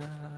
uh,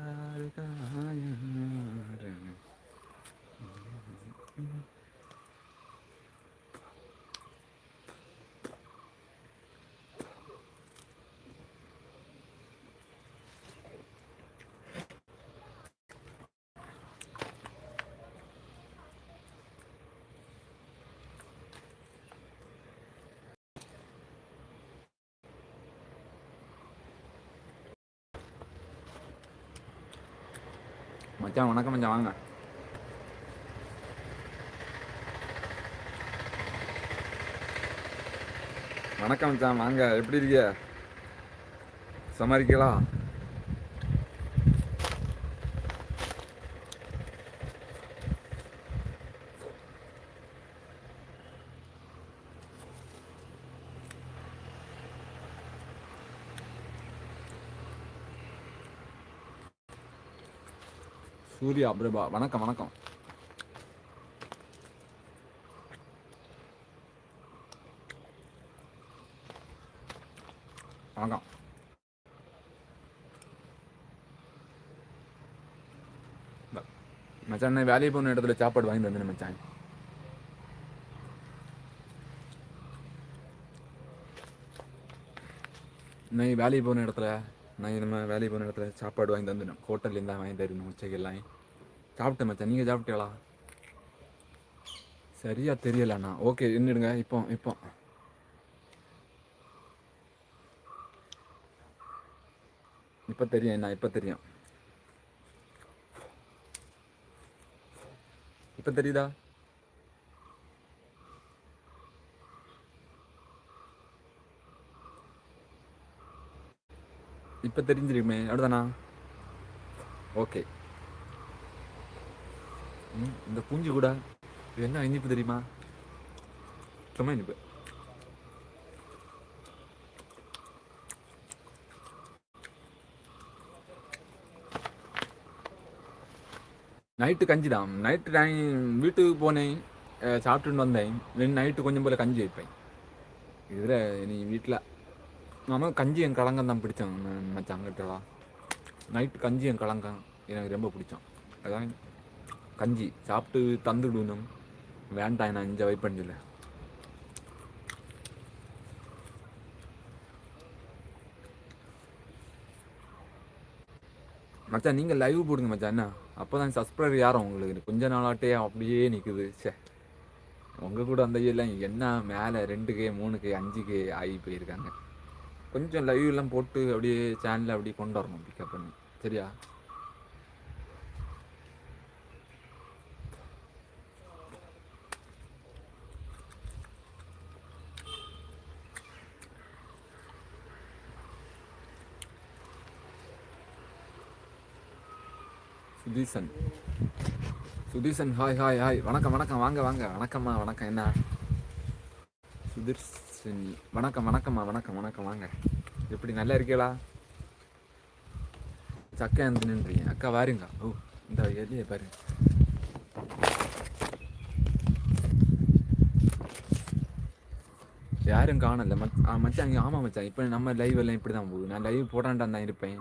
மச்சான் வணக்கம் மச்சான் வாங்க. வணக்கம் மச்சான் வாங்க. எப்படி இருக்கிய? சமாளிக்கலாம் சூர்யா பிரபா வணக்கம் வணக்கம். வணக்கம். மச்சான் நான் வேலையை போன இடத்துல சாப்பாடு வாங்கிட்டு வந்தேன் மச்சான். நான் வேலைக்கு போன இடத்துல? நான் நம்ம வேலைக்கு போன இடத்துல சாப்பாடு வாங்கி தந்துடும் ஹோட்டல்லேருந்து தான் வாங்கி தரணும் உச்சைக்கெல்லாம். சாப்பிட்டேன் மச்சான். நீங்கள் சாப்பிட்டீங்களா? சரியா தெரியலண்ணா ஓகே நின்றுடுங்க இப்போ இப்போ. இப்போ தெரியும் என்ன இப்போ தெரியும். இப்போ தெரியுதா? இப்போ தெரிஞ்சிருக்குமே அப்படிதானா? ஓகே ம், இந்த பூஞ்சி கூட இது என்ன இனிப்பு தெரியுமா? சும்மா இனிப்பு. நைட்டு கஞ்சி தான் நைட்டு நான் வீட்டுக்கு போனேன் சாப்பிட்டுன்னு சாப்பிட்டுட்டு வந்தேன். நைட்டு கொஞ்சம் போல கஞ்சி வைப்பேன். இதில் நீ வீட்டில் ஆனால் கஞ்சி என் கலங்கம் தான் பிடிச்சேன். மச்சான் கிட்டவா நைட்டு கஞ்சி என் கலங்கம் எனக்கு ரொம்ப பிடிச்சோம் அதான் கஞ்சி. சாப்பிட்டு தந்துடுணும். வேண்டாம் நான் இங்கே வெயிட் பண்ணல மச்சான் நீங்கள் லைவ் போடுங்க மச்சான் என்ன? அப்போ தான் சப்ஸ்கிரைபர் யாரும் உங்களுக்கு? கொஞ்ச நாளாட்டே அப்படியே நிற்குது சே உங்கள் கூட அந்த எல்லாம் என்ன மேலே ரெண்டு கே மூணு கே அஞ்சு கே ஆகி போயிருக்காங்க. கொஞ்சம் லைவ் எல்லாம் போட்டு அப்படியே சேனலில் அப்படியே கொண்டு வரணும் பிக்கப் பண்ணி. சரியா? Sudheesan Sudheesan hi hi hi வணக்கம் வணக்கம். வாங்க வாங்க. வணக்கம்மா வணக்கம். என்ன? சரி வணக்கம் வணக்கம்மா வணக்கம் வணக்கம் வாங்க. எப்படி நல்லா இருக்கீங்களா அக்கா வந்து நின்றீங்க. அக்கா வாருங்க. ஓ இந்த எலியை பாருங்க யாரும் காணல. மச் ஆ, மச்சான் அங்கே ஆமாம் மச்சான். இப்போ நம்ம லைவ் எல்லாம் இப்படி தான் போகுது. நான் லைவ் போடாண்டான் தான் இருப்பேன்.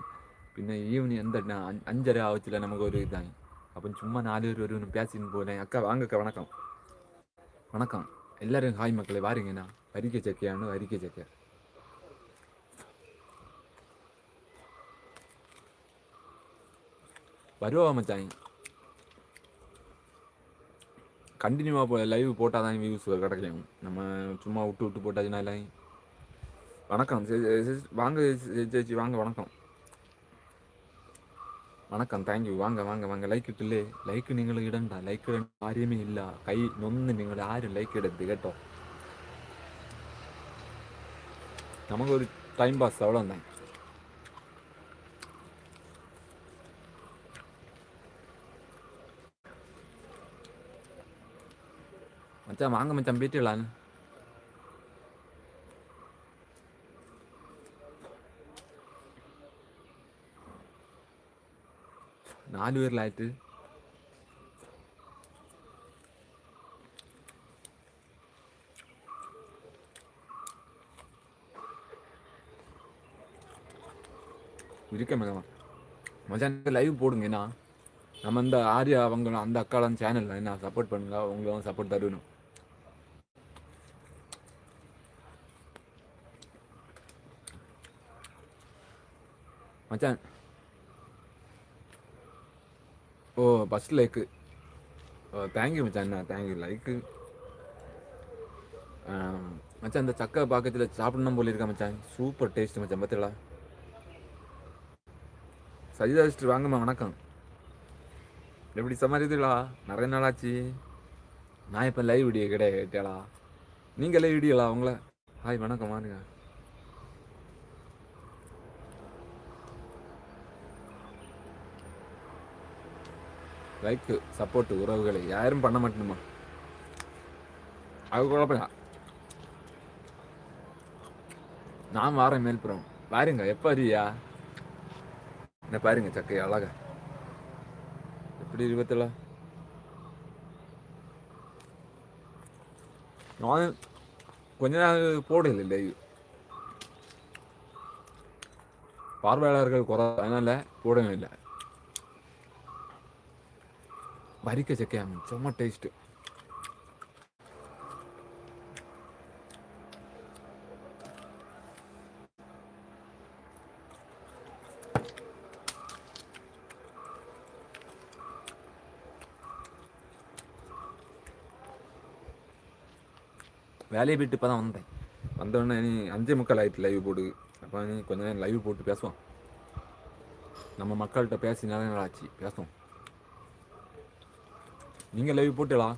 பின்ன ஈவினிங் எந்த அஞ்சு- அஞ்சரை ஆச்சுல நமக்கு ஒரு இதுதாங்க அப்போ சும்மா நாலு பேர் ஒரு பேசின்னு போகிறேன் அக்கா வாங்க அக்கா வணக்கம். வணக்கம். எல்லாரும் ஹாய் மக்களை வாருங்கண்ணா வரிக்கை சக்கையானு வரிக்கை சக்கை வருவா மச்சான் கண்டினியூவாக போ லைவ் போட்டால் தான் வியூஸ் கிடைக்கும் நம்ம சும்மா விட்டு விட்டு போட்டாச்சுன்னா எல்லாம் வணக்கம் சே- சே- சே- வாங்க சே- சேச்சி வாங்க வணக்கம் வணக்கம் தேங்க்யூ வாங்க வாங்க வாங்க ലൈക്ക് ഇട്ടില്ലേ ലൈക്ക് നിങ്ങൾ ഇടണ്ട ലൈക്ക് ഇടേണ്ട കാര്യമേ ഇല്ല കൈ നൊന്ന് നിങ്ങൾ ആരും ലൈക്ക് ഇടരുത് കേട്ടോ நமக்கு ஒரு டைம் பாஸ் அவ்வளோதான் மச்சான் வாங்க மச்சான் போயிட்டு விடலான்னு நாலு பேரில் ஆயிட்டு. இருக்க மேடம். மச்சான் லைவ் போடுங்க. ஏன்னா நம்ம இந்த ஆர்யா அவங்க அந்த அக்காலாம் சேனல் என்ன சப்போர்ட் பண்ணுங்க அவங்களும் சப்போர்ட் தருணும் மச்சான். ஓ ஃபஸ்ட் லைக்கு ஓ தேங்க்யூ மச்சான் என்ன தேங்க்யூ லைக்கு மச்சான் இந்த சக்கரை பாக்கத்தில் சாப்பிடணும் போல இருக்கா மச்சான். சூப்பர் டேஸ்ட் மச்சான் பார்த்தீங்களா சஜிதா சிஸ்டர் வாங்கம்மா வணக்கம். எப்படி சமாளித்தீங்களா நிறைய நாள் ஆச்சு நான் இப்போ லைவ் வீடியோ கிடையாது கேட்டேளா? நீங்கள் லைவ் வீடியோலா அவங்கள ஹாய் வணக்கம் வாங்க. லைக்கு சப்போர்ட் உறவுகளை யாரும் பண்ண மாட்டேனுமா. அது குழப்பம் நான் வாரேன் மேல்புறம். பாருங்க எப்போ அறியா என்ன பாருங்க சக்கை அழகா. எப்படி இருபத்தல நான் கொஞ்ச நாள் போடல லைவ் பார்வையாளர்கள் குறை அதனால போடவே இல்லை. வரிக்க சக்கையா செம்ம டேஸ்ட்டு வேலையை விட்டு இப்போ தான் வந்தேன். வந்தோடனே நீ அஞ்சே முக்கால் ஆயிடுச்சு லைவ் போடு அப்போ நீ கொஞ்ச நேரம் லைவ் போட்டு பேசுவோம். நம்ம மக்கள்கிட்ட பேசி நிறைய நாள் ஆச்சு. பேசுவோம். நீங்கள் லைவ் போட்டுலா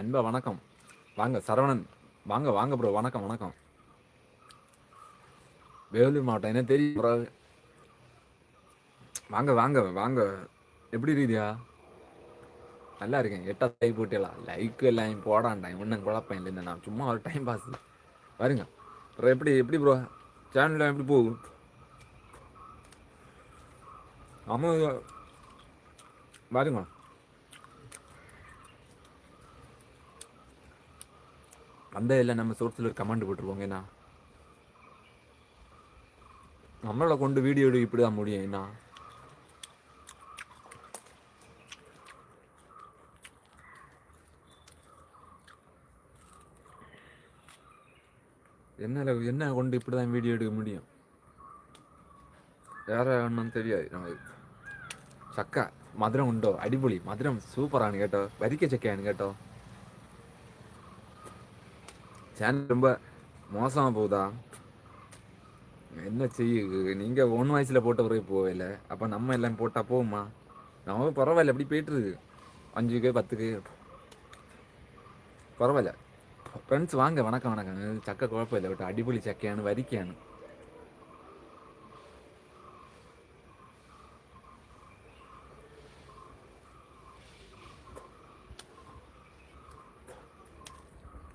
நண்பா வணக்கம். வாங்க சரவணன். வாங்க வாங்க ப்ரோ வணக்கம் வணக்கம். வேலூர் மாவட்டம் என்ன தெரியும் வாங்க வாங்க வாங்க. எப்படி இருக்குதியா நல்லா இருக்கேன். எட்டா லைக் போட்டேலாம் லைக் எல்லாம் போடான்டான் ஒன்றும் குழப்பம் இல்லை நான் சும்மா ஒரு டைம் பாஸ் வருங்க. ப்ரோ எப்படி எப்படி ப்ரோ சேனலில் எப்படி போகும் ஆமாம் வருங்க. அந்த இல்லை நம்ம சோர்ஸில் ஒரு கமெண்ட் போட்டுருவோங்க என்ன நம்மளை கொண்டு வீடியோ எடுக்க இப்படி தான் முடியும் என்ன என்ன என்ன கொண்டு இப்படி தான் வீடியோ எடுக்க முடியும்? வேற ஒன்றும் தெரியாது. நமக்கு சக்கா மதுரம் உண்டோ? அடிபொலி மதுரம் சூப்பரானு கேட்டோ? வரிக்க சக்கையானு கேட்டோ? சேனல் ரொம்ப மோசமாக போகுதா? என்ன செய்ய? நீங்கள் ஒன் வயசில் போட்ட பிறகு போகல. அப்போ நம்ம எல்லாம் போட்டால் போகுமா? நம்ம பரவாயில்ல அப்படி போயிட்டுருக்கு அஞ்சுக்கு பத்துக்கு பரவாயில்ல. ஃப்ரெண்ட்ஸ் வாங்க. வணக்கம் வணக்கம். சக்கை குழப்பம் இல்லை. விட்டு அடிப்பொலி சக்கையானு வரிக்கையானு.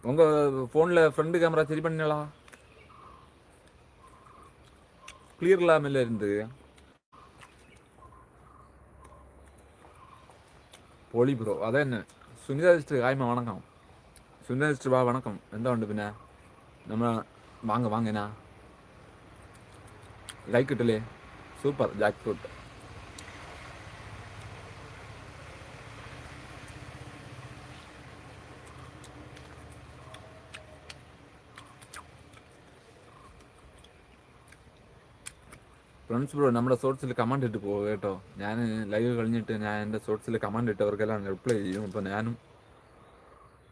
உங்கள் ஃபோனில் ஃப்ரண்ட் கேமரா சரி பண்ணலா கிளியர் இல்லாமல் இருந்து. போலி ப்ரோ அதான் என்ன? சுனிதா சிஸ்டர் ஹாய்மா வணக்கம். சுனிதா சிஸ்டர் வா வணக்கம். எந்த உண்டு பின்ன? நம்ம வாங்க வாங்கண்ணா லைக் கிட்டலே. சூப்பர் ஜாக் ഫ്രണ്ട്സ് ബ്രോ നമ്മുടെ സോർട്സിൽ കമാൻഡ് ഇട്ട് പോകും കേട്ടോ. ഞാൻ ലൈവ് കഴിഞ്ഞിട്ട് ഞാൻ എന്റെ സോർട്സിൽ കമാൻഡ് ഇട്ടവർക്കെല്ലാം റിപ്ലൈ ചെയ്യും. അപ്പോൾ ഞാനും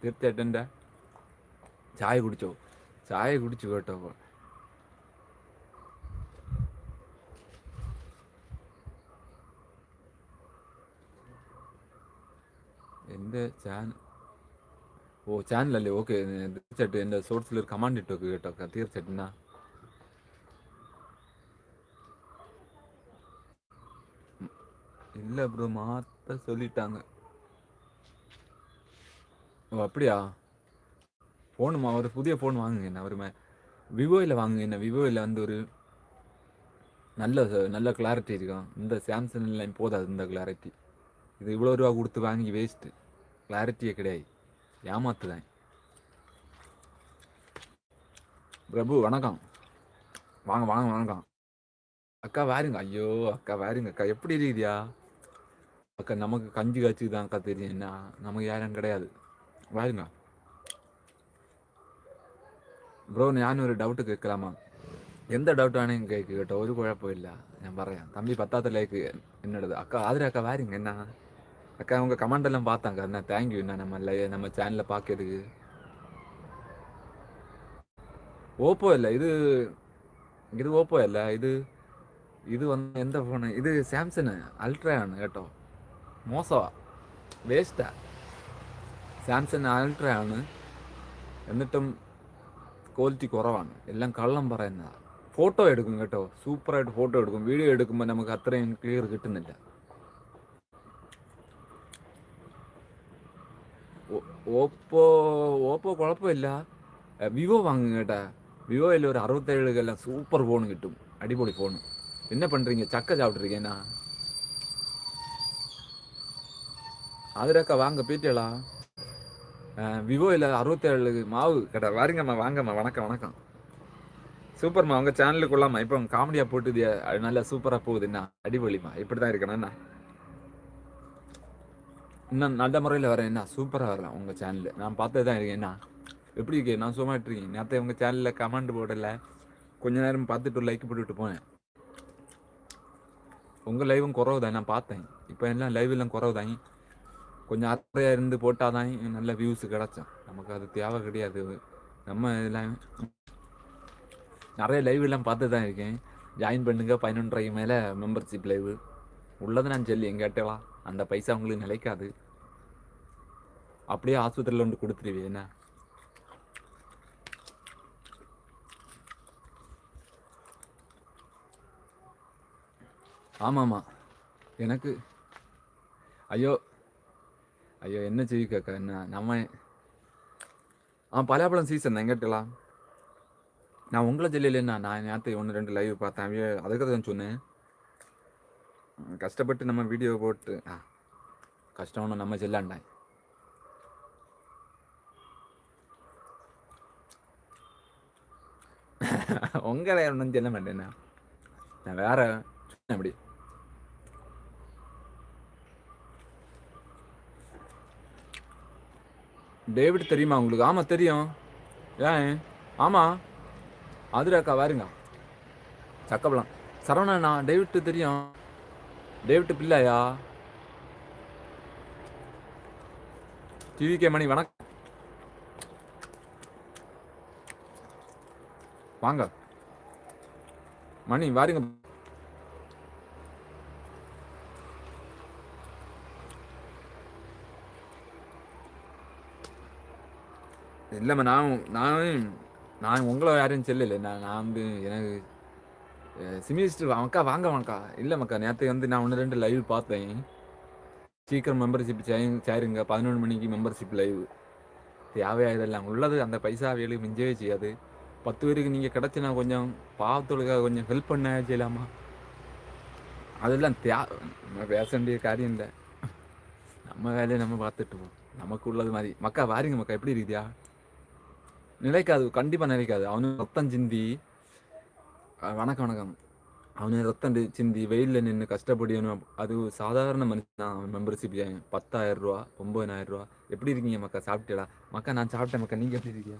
തീർച്ചയായിട്ടും എന്റെ ചായ കുടിച്ചോ? ചായ കുടിച്ചു കേട്ടോ. അപ്പോൾ എന്റെ ചാനൽ ഓ ചാനലല്ലേ ഓക്കെ തീർച്ചയായിട്ടും എന്റെ സോർട്സിൽ ഒരു കമാൻഡ് ഇട്ടു കേട്ടോ. തീർച്ചയായിട്ടും. എന്നാ? இல்லை ப்ரோ மாற்ற சொல்லிட்டாங்க. ஓ அப்படியா? ஃபோனுமா ஒரு புதிய ஃபோன் வாங்குங்க என்ன ஒரு விவோவில் வாங்குங்க என்ன? விவோவில் வந்து ஒரு நல்ல நல்ல கிளாரிட்டி இருக்கும் இந்த சாம்சங் லைன் போதாது இந்த கிளாரிட்டி இது இவ்வளோ ரூபா கொடுத்து வாங்கி வேஸ்ட்டு கிளாரிட்டியே கிடையாது. ஏமாத்துதான் பிரபு வணக்கம். வாங்க வாங்க வணக்கம். அக்கா வாருங்க. ஐயோ அக்கா வாருங்க அக்கா எப்படி இருக்குதியா? அக்கா நமக்கு கஞ்சி காய்ச்சி தான்க்கா தெரியும். என்ன? நமக்கு யாரும் கிடையாது. வாருங்க. ப்ரோ ஞான் ஒரு டவுட்டு கேட்கலாமா? எந்த டவுட் வேணும் கேட்க கேட்டோம் ஒரு குழப்பம் இல்லை. நான் பறையன் தம்பி பத்தாத்து லைக்கு என்னோடது. அக்கா ஆதிரா அக்கா வாரிங்க. என்ன? அக்கா உங்கள் கமெண்ட் எல்லாம் பார்த்தாங்க. அண்ணா தேங்க்யூ என்ன நம்ம நம்ம சேனலில் பார்க்கறதுக்கு ஓப்போ இல்லை. இது இது ஓப்போ இல்லை. இது இது வந்து எந்த ஃபோனு இது சாம்சங் அல்ட்ரான்னு கேட்டோம். കേട്ടോ മോശമാ വേസ്റ്റാ സാംസങ് അൾട്ര ആണ് എന്നിട്ടും ക്വാളിറ്റി കുറവാണ് എല്ലാം കള്ളം പറയുന്നതാണ് ഫോട്ടോ എടുക്കും കേട്ടോ സൂപ്പറായിട്ട് ഫോട്ടോ എടുക്കും വീഡിയോ എടുക്കുമ്പോൾ നമുക്ക് അത്രയും ക്ലിയർ കിട്ടുന്നില്ല ഓ- ഓപ്പോ ഓപ്പോ കുഴപ്പമില്ല എ, വിവോ വാങ്ങും കേട്ടാ விவோவில் ஒரு அறுபத்தேழுக்கெல்லாம் சூப்பர் ஃபோன் கிட்டும் அடிப்பொடி ஃபோனு என்ன பண்ணுறீங்க சக்கை சாப்பிட்ருக்கேண்ணா அதுரக்கா வாங்க போயிட்டேளா விவோவில் அறுபத்தேழு மாவு கடை. வாருங்கம்மா வாங்கம்மா வணக்கம் வணக்கம். சூப்பர்மா உங்கள் சேனலுக்குள்ளாமா இப்போ உங்கள் காமெடியாக போட்டுது அது நல்லா சூப்பராக போகுது. என்ன அடிபொலிமா இப்படி தான் இருக்கணும்ண்ணா என்ன? இன்னும் நல்ல முறையில் வரேன். என்ன சூப்பராக வரலாம் உங்கள் சேனலில் நான் பார்த்து தான் இருக்கேன். என்ன? எப்படி இருக்கே? நான் சும்மா இருக்கேன். நேற்று உங்கள் சேனலில் கமெண்ட் போடல. கொஞ்ச நேரம் பார்த்துட்டு லைக் போட்டுவிட்டு போனேன். உங்கள் லைவும் குறவு தான் நான் பார்த்தேன். இப்போ எல்லாம் லைவ் எல்லாம் குறவு தான் கொஞ்சம் அத்தையாக இருந்து போட்டால் தான் நல்ல வியூஸ் கிடச்சோம். நமக்கு அது தேவை கிடையாது. நம்ம இதெல்லாம் நிறைய லைவ் எல்லாம் பார்த்து தான் இருக்கேன். ஜாயின் பண்ணுங்க பதினொன்றரைக்கு மேலே மெம்பர்ஷிப் லைவ் உள்ளது நான் சொல்லி எங்க அந்த பைசா உங்களுக்கு நிலைக்காது. அப்படியே ஆஸ்பத்திரியில் ஒன்று கொடுத்துருவேன் என்ன? ஆமாம்மா. எனக்கு ஐயோ ஐயோ என்ன செய்விக்காக்கா என்ன நம்ம ஆ பலாப்பழம் சீசன் எங்கிட்டலாம் நான் உங்களை சொல்லலைன்னா நான் நேற்று ஒன்று ரெண்டு லைவ் பார்த்தேன். ஐயோ அதுக்கு தான் சொன்னேன். கஷ்டப்பட்டு நம்ம வீடியோ போட்டு ஆ கஷ்டம் ஒன்றும் நம்ம செல்லாண்டாய் உங்களை ஒன்றும் சொல்ல மாட்டேன்னா? நான் வேற சொன்னேன் அப்படி. டேவிட் தெரியுமா உங்களுக்கு? ஆமாம் தெரியும். ஏன்? ஆமாம் அதுராக்கா வாருங்க. சக்கப்பலாம் சரவணண்ணா டேவிட்டு தெரியும். டேவிட்டு பிள்ளையா? டிவி கே மணி வணக்கம். வாங்க. மணி வாருங்க. இல்லைம்மா நான் நான் நான் உங்களை யாரையும் செல்லலை. நான் நான் வந்து எனக்கு சிமிஸ்டர் அக்கா வாங்க வாங்கக்கா. இல்லை மக்கா நேற்று வந்து நான் ஒன்று ரெண்டு லைவ் பார்த்தேன். சீக்கிரம் மெம்பர்ஷிப் சேருங்க. பதினொன்று மணிக்கு மெம்பர்ஷிப் லைவ் தேவையாக இதெல்லாம் உள்ளது அந்த பைசா வேலை மிஞ்சவே செய்யாது. பத்து பேருக்கு நீங்கள் கிடச்சினா கொஞ்சம் பாவத்தொழுக்காக கொஞ்சம் ஹெல்ப் பண்ண செய்யலாமா? அதெல்லாம் தியா நம்ம பேச வேண்டிய காரியம் இல்லை. நம்ம வேலையை நம்ம பார்த்துட்டு போவோம் நமக்கு உள்ளது மாதிரி. மக்கா வாரிங்க மக்கா. எப்படி இருக்குதியா? நிலைக்காது கண்டிப்பாக நிலைக்காது. அவனு ரத்தம் சிந்தி வணக்கம் வணக்கம். அவனு ரத்தம் சிந்தி வெயிலில் நின்று கஷ்டப்படியணும் அது சாதாரண மனுஷன் அவன் மெம்பர்ஷிப் பத்தாயிரம் ரூபா ஒம்பதாயிரம் ரூபா. எப்படி இருக்கீங்க மக்கா? சாப்பிட்டேடா மக்கா நான் சாப்பிட்டேன் மக்கா. நீங்கள் எப்படி இருக்கீங்க?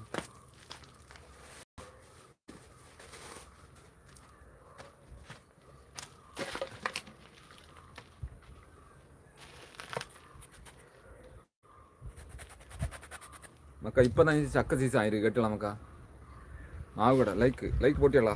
மக்கா இப்போ தான் சக்க சீசன் ஆயிருக்கு கேட்டலாம் மக்கா மாவு கடை லைக் லைக் போட்டியலா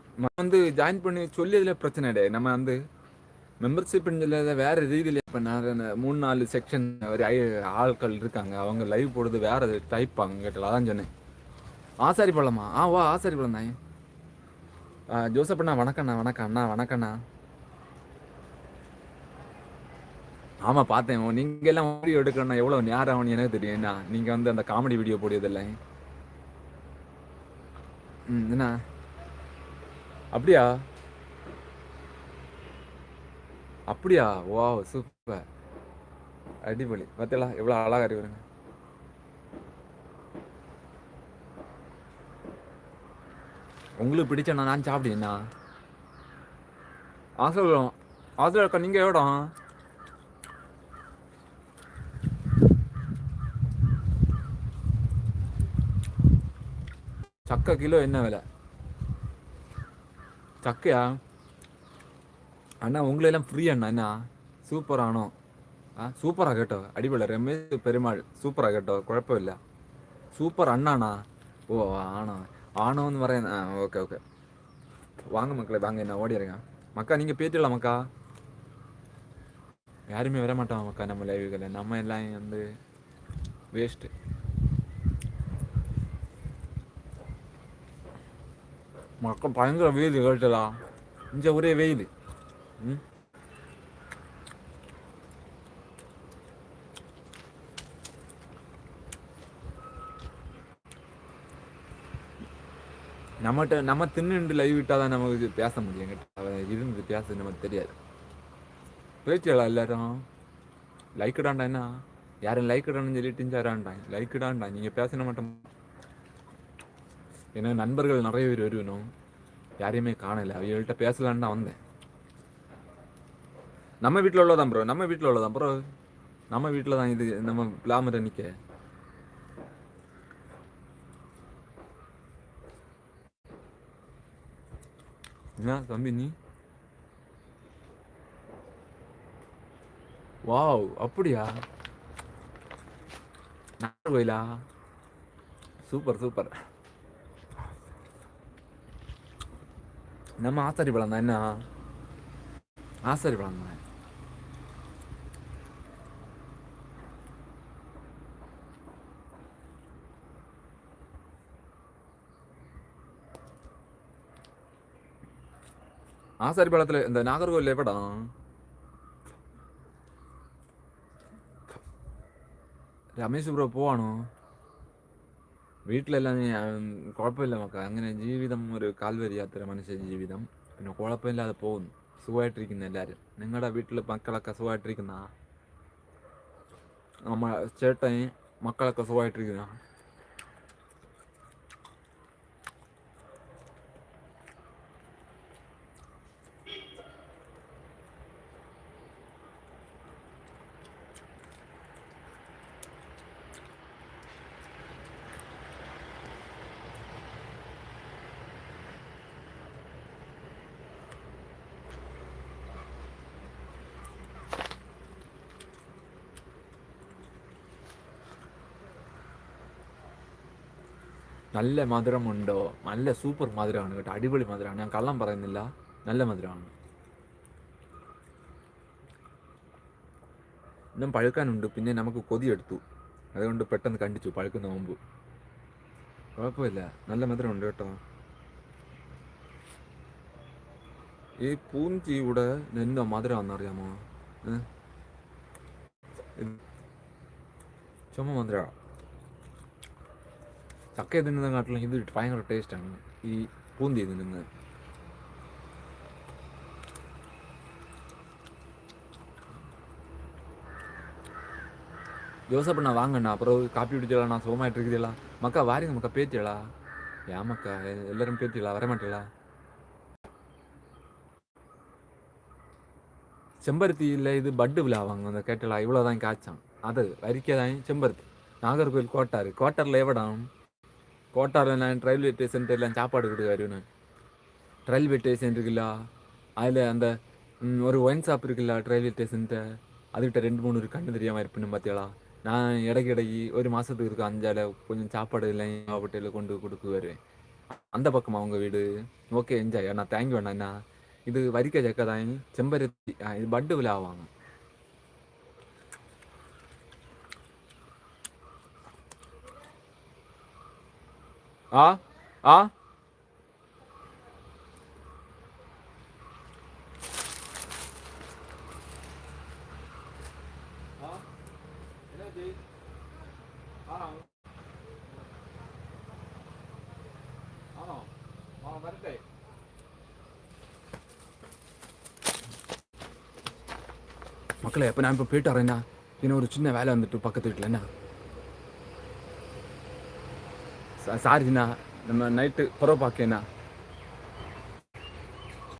நம்ம வந்து ஜாயின் பண்ணி சொல்லியதுல பிரச்சனை இல்லை. நம்ம வந்து மெம்பர்ஷிப் வேற ரீதியில் இப்போ நான் மூணு நாலு செக்ஷன் ஒரு ஐ- ஆட்கள் இருக்காங்க. அவங்க லைவ் போடுறது வேற டைப் அவங்க கேட்டல. அதான் சொன்னேன். ஆசாரி பழமா? ஆ வா ஆசாரி பழம் தான். ஜோசப் அண்ணா வணக்கண்ணா வணக்கம் அண்ணா வணக்கண்ணா ஆமாம் பார்த்தேன். நீங்கள் எல்லாம் வீடியோ எடுக்கணும்னா எவ்வளோ நேரம் ஆகணும் எனக்கு தெரியும். என்ன? வந்து அந்த காமெடி வீடியோ போடுறதில்ல. ம் என்ன? அப்படியா? அப்படியா? வா சூப்பர் அடிபொலி பார்த்தலாம் எவ்வளோ அழகாக அறிவுறுங்க உங்களுக்கு பிடிச்சண்ணா நான் சாப்பிடுவேண்ணா ஆசிரியர் ஆசிரியர் அக்கா நீங்கள் எவ்வளோ சக்கை கிலோ என்ன விலை? சக்கையா அண்ணா உங்களெல்லாம் ஃப்ரீ அண்ணா என்ன? சூப்பரானோ ஆ சூப்பராக கேட்டோ அடிபொலி ரமேஷ் பெருமாள் சூப்பராக கேட்டோ குழப்பமிല്ല சூப்பர் அண்ணாண்ணா. ஓ ஆனோ ஆனோன்னு வரேன். ஆ ஓகே ஓகே வாங்க மக்களே வாங்க என்ன ஓடிடுங்க மக்கா நீங்கள் பேத்திடலாம் மக்கா? யாருமே வர மாட்டாங்க மக்கா நம்ம லைவுகளில் நம்ம எல்லாம் வந்து வேஸ்ட்டு மக்கள் பயங்கர வெயில் கேட்டலா இந்த ஒரே வெயில். ம்? நம்மகிட்ட நம்ம தின்னு லைவ் விட்டால் தான் நமக்கு பேச முடியும். கிட்ட இருந்து பேச நமக்கு தெரியாது. பேச்சியலா எல்லாரும்? லைக்குடாண்டா என்ன? யாரும் லைக்குடான்னு சொல்லிட்டு லைக் இடாண்டா நீங்கள் பேச மாட்டோம் ஏன்னா நண்பர்கள் நிறைய பேர் வருவணும் யாரையுமே காணலை. அவங்கள்ட்ட பேசலான்னு தான் வந்தேன். நம்ம வீட்டில் உள்ளதான் ப்ரோ நம்ம வீட்டில் உள்ளதான் ப்ரோ நம்ம வீட்டில் தான் இது நம்ம பிளாமரை நிற்க என்ன தம்பி நீ? வாவ் அப்படியா? நாகர்கோயிலா? Super super. நம்ம ஆசாரி பழம் தான் என்ன ஆசாரி பழம் தான் ஆசாரி பழத்துல இந்த நாகர்கோவில் எப்படம் രമേശ് ബ്രോ പോവാണോ വീട്ടിലെല്ലാം കുഴപ്പമില്ല മക്ക അങ്ങനെ ജീവിതം ഒരു കാൽവരി യാത്ര മനുഷ്യ ജീവിതം. പിന്നെ കുഴപ്പമില്ലാതെ പോകുന്നു. സുഖമായിട്ടിരിക്കുന്നു എല്ലാവരും. നിങ്ങളുടെ വീട്ടിൽ മക്കളൊക്കെ സുഖമായിട്ടിരിക്കുന്ന നമ്മ ചേട്ടൻ മക്കളൊക്കെ സുഖമായിട്ടിരിക്കുന്ന നല്ല മധുരമുണ്ടോ? നല്ല സൂപ്പർ മധുരമാണ് കേട്ടോ. അടിപൊളി മധുരമാണ്. ഞാൻ കള്ളം പറയുന്നില്ല. നല്ല മധുരമാണ്. ഇന്നും പഴുക്കാനുണ്ട്. പിന്നെ നമുക്ക് കൊതിയെടുത്തു അതുകൊണ്ട് പെട്ടെന്ന് കണ്ടിച്ചു. പഴുക്കുന്ന മുമ്പ് കുഴപ്പമില്ല. നല്ല മധുരമുണ്ട് കേട്ടോ. ഈ പൂഞ്ചിയുടെ എന്തോ മധുരമാണെന്ന് അറിയാമോ? ചുമ മധുരമാണ്? ചക്ക തിന്നുന്നതിനെക്കാട്ടിലും ഇത് ഭയങ്കര ടേസ്റ്റാണ് ഈ പൂന്തി തിന്നുന്നത് ஜோசப்பண்ணா வாங்கண்ணா அப்புறம் காப்பி குடிச்சலாம் நான் சுகமாயிட்டு இருக்குதுங்களா மக்கா வாரிங்க மக்கா பேத்தியலா ஏன் மக்கா எ- எல்லாரும் பேத்தியலா வர மாட்டீங்களா செம்பருத்தியில் இது பட்டு விழாவாங்க அந்த கேட்டலா இவ்வளோதான் காய்ச்சான் அது வரிக்கதான் செம்பருத்தி நாகர்கோவில் கோட்டார் கோட்டாரில் எவ்வளோம் கோட்டாரில் நான் ரயில்வே ஸ்டேஷன் எல்லாம் சாப்பாடு கொடுக்க வருவேன் ரயில்வே ஸ்டேஷன் இருக்குல்ல அதில் அந்த ஒரு ஒயின் ஷாப் இருக்குல்ல ரயில்வே ஸ்டேஷன்ட்ட. அதுக்கிட்ட ரெண்டு மூணு இருக்கு கண்ணு தெரியாமல் இருப்பேன்னு பார்த்தீங்களா நான் இடைக்கு இடைக்கு ஒரு மாதத்துக்கு இருக்க அஞ்சால கொஞ்சம் சாப்பாடு எல்லாம் அவட்டையில் கொண்டு கொடுக்க வருவேன் அந்த பக்கமாக அவங்க வீடு? ஓகே என்ஜாய் நான் தேங்க்யூ அண்ணா. என்ன? இது வரிக்க ஜக்கதாய் செம்பருத்தி இது பட்டு விழாவாங்க ஆ ஆ. மக்களே எப்போ நான் இப்போ போயிட்டு வரேன்னா இன்னும் ஒரு சின்ன வேலை வந்துட்டு பக்கத்து வீட்டில் என்ன சாரிண்ணா நம்ம நைட்டு புறவு பார்க்கேண்ணா